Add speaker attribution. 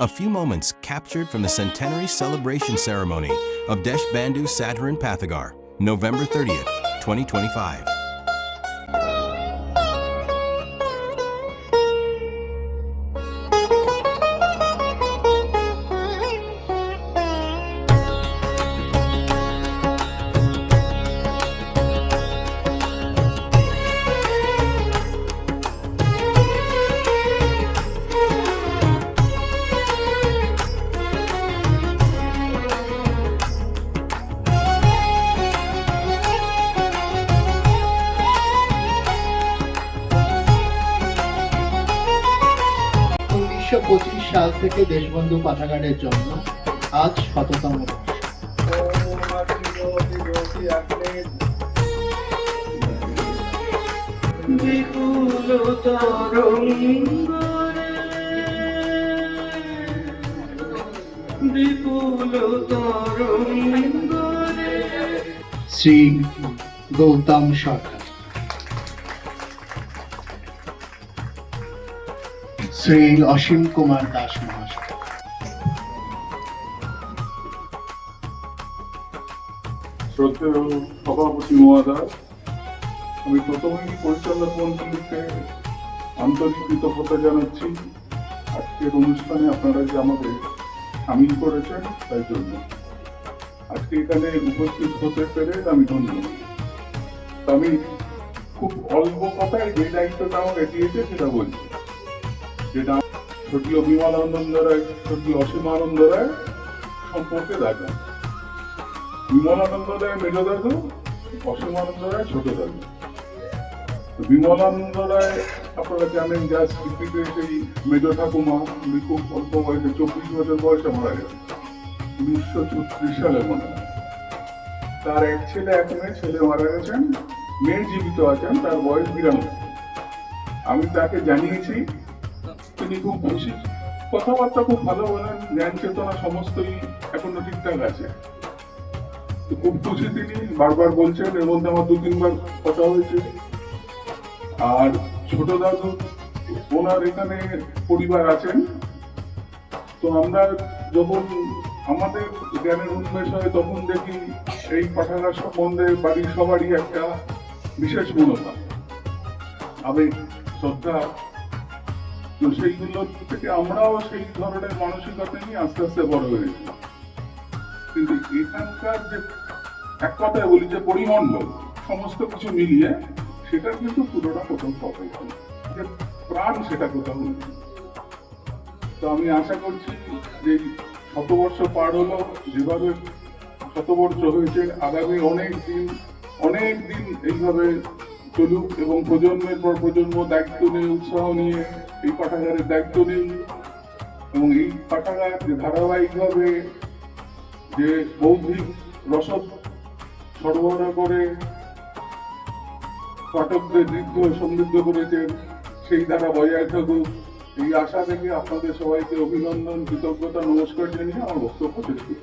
Speaker 1: A few moments captured from the centenary celebration ceremony of Desh Bandhu Sadharan Pathagar, November 30th, 2025.
Speaker 2: উনিশশো পঁচিশ সাল থেকে দেশবন্ধু পাঠাগারের জন্য আজ শততম শ্রী গৌতম সরকার। শ্রী অসীম কুমার দাস মহাশয়।
Speaker 3: সভাপতি আমি প্রথমেই পরিচালক আন্তরিক কৃতজ্ঞতা জানাচ্ছি। আজকের অনুষ্ঠানে আপনারা যে সামিল করেছেন, তাই জন্য। আজকে এখানে উপস্থিত হতে পেরে আমি আমি খুব অল্প কথায় যে দায়িত্বটা আমাকে দিয়েছে সেটা বলছি। যেটা স্বর্গীয় বিমলানন্দ রায় স্বর্গীয় অসীমানন্দ রায় সম্পর্কে দেখা। বিমলানন্দ রায় মেজ দাদু অসীমানন্দ রায় ছোট দাদু তো বিমলানন্দ রায় আপনারা জানেন যা স্বীকৃতি সেই মেজ ঠাকুমা, উনি খুব অল্প বয়সে, চব্বিশ বছর বয়সে মারা গেছেন। উনিশশো চৌত্রিশ সালে মনে হয়। তার এক ছেলে এক মেয়ে, ছেলে মারা গেছেন, মেয়ে জীবিত আছেন, তার বয়স বিরানব্বই। আমি তাকে জানিয়েছি তিনি খুব খুশি কথাবার্তা খুব ভালো বলেন জ্ঞান চেতনা সমস্তই এখনও ঠিকঠাক আছে। খুব খুশি তিনি, বারবার বলছেন, এর মধ্যে আমার দু তিনবার কথা হয়েছে। আর ছোট দাদু, ওনার এখানে পরিবার আছেন। তো আমরা যখন আমাদের জ্ঞানের উন্মেষ হয়, তখন দেখি এই পাঠাগার সম্বন্ধে বাড়ির সবারই একটা বিশেষ মনোভাব আবেগ, শ্রদ্ধা তো সেইগুলো থেকে আমরাও সেই ধরনের মানসিকতা নিয়ে আস্তে আস্তে বড় হয়েছি কিন্তু এখানকার যে এক কথায় বলি যে পরিমণ্ডল, সমস্ত কিছু মিলিয়ে সেটা কিন্তু পুরোটা কোথাও পাবে যে প্রাণ সেটা কোথাও নেই। তো আমি আশা করছি যে শতবর্ষ পার হলো, যেভাবে শতবর্ষ হয়েছে, আগামী অনেক দিন অনেক দিন এইভাবে চলুক এবং প্রজন্মের পর প্রজন্ম দায়িত্ব নিয়ে, উৎসাহ নিয়ে এই পাঠাগারের দায়িত্ব নিই এবং এই পাঠাগার যে ধারাবাহিকভাবে যে বৌদ্ধিক রসদ সরবরাহ করে পাঠকদের ঋদ্ধ সমৃদ্ধ করেছেন, সেই ধারা বজায় থাকুক। এই আশা থেকে আপনাদের সবাইকে অভিনন্দন, কৃতজ্ঞতা, নমস্কার জানিয়ে আমার বক্তব্য শেষ করছি।